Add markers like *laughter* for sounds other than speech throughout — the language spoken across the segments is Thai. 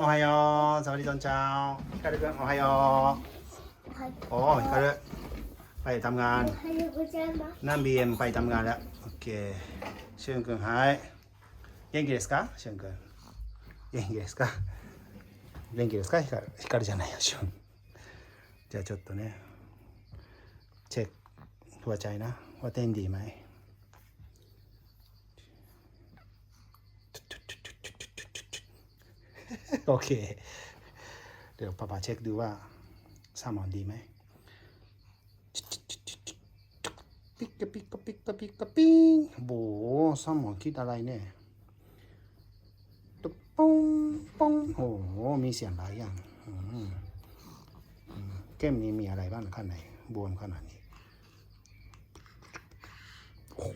おはようสวัสดีตอนเช้าฮิคารุ君おはよはい。うโอ้ฮิคารุไปทำงาน おはようございます。 นั่งบีเอ็มไปทำงานแล้วโอเคしゅん君はい元気ですかしゅん君元気ですか元気ですかヒカルヒカルじゃないよしゅんじゃあちょっとねเช็คหัวใจนะว่าเต้นดีไหม โอเค เดี๋ยวป้าป้าเช็คดูว่าซามอนดีไหมปิกกะปิกกะปิกกะปิกกะปิ๊งโบซามอนคิดอะไรเนี่ยตุ๊ปองปองโอ้มีเสียงหลายอย่างเกมนี้มีอะไรบ้างข้างในบวมขนาดนี้โอ้โห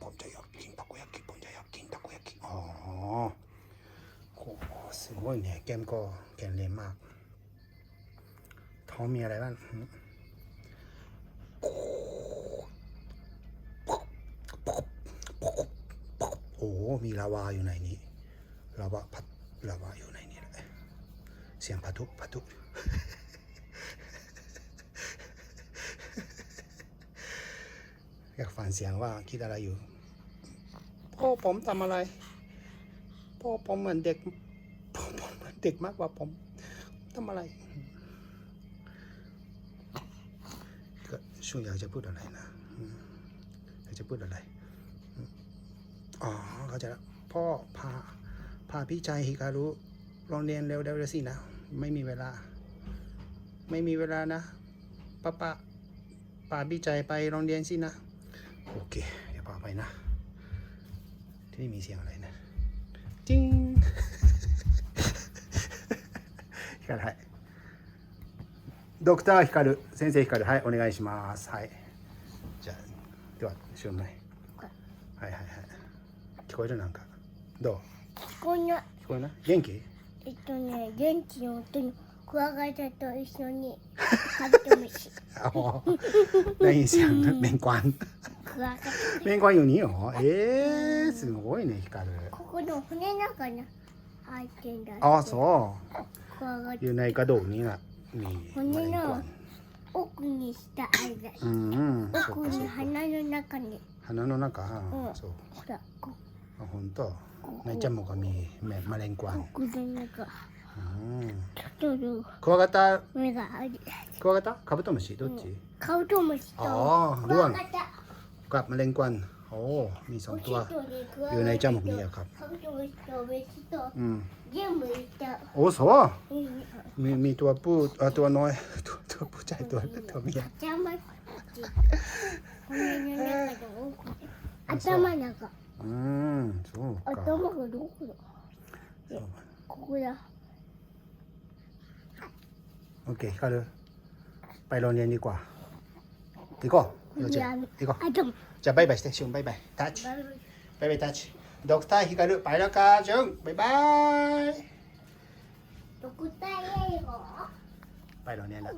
ผมจะอยากกินตะกุยากิผมจะอยากกินตะกุยากิอ๋อ สโอ้ยเนี่ยแก้มก็แข็งแรงมาก ท้องมีอะไรบ้างโอ้มีลาวาอยู่ในนี้ลาวาพัดลาวาอยู่ในนี้เลยเสียงพัทุพัทุอยากฟังเสียงว่าคิดอะไรอยู่พ่อผมทำอะไรพ่อผมเหมือนเด็ก เหมือนเด็กมากกว่าผมทำอะไรก็ช่วยอยากจะพูดอะไรนะอยากจะพูดอะไร อ๋อเขาจแล้วพ่อพาพาพี่ชายฮิการุโรงเรียนเร็วๆสินะ ไม่มีเวลา ไม่มีเวลานะป้าป้าพาพี่ชายไปโรงเรียนสินะ โอเค เดี๋ยวพาไปนะที่นี่มีเสียงอะไรนะจิง 光はいドクター光先生光はいお願いします。はい。じゃあでは後ろ前はいはいはい。聞こえる？なんか。どう？聞こえない。聞こえない？元気？えっとね元気の音にクワガタと一緒に *laughs* カブトムシ。哦，那印象面官。クワガタ。面官有你よ，えー、すごいね光る。ここの骨の中に。入ってんだって。あそうクワガタ อยู่ในกระดูกนี้น่ะมีแมลงกวาน 奥にしたあれだ。 อืมそう奥にかそうか鼻の中に。鼻の中うんそうほら、こあ本当ในจมูกก็มีแมแมลงกวาง 奥の中。 อืม ちょっとクワガタ目がある。クワガタカブトムシどっち、カブトムシとあークワガタ。 กับแมลงกวางโ อ้มีสอง おし ตัว とでクワ อยู่ใน ガ จ タ มู と กนี่อะครับ カブトムシとメスと อืม 全部いた。 โอ้そう うん มีมีตัวผู้เอ่อตัวน้อย ตัวตัวผู้ชายตัวตัวเมีย 頭骨の中で奥で頭の中 อืมそうか頭がどこだそうここだ โอเคฮิคารุไปโรงเรียนดีกว่า行こう 이거 여자 이거 자 바이바이 스테이션 바이바이 다치 바이바이 다치 녹타 히가르 빨라까정 바이바이 녹타 히가르 빨라내라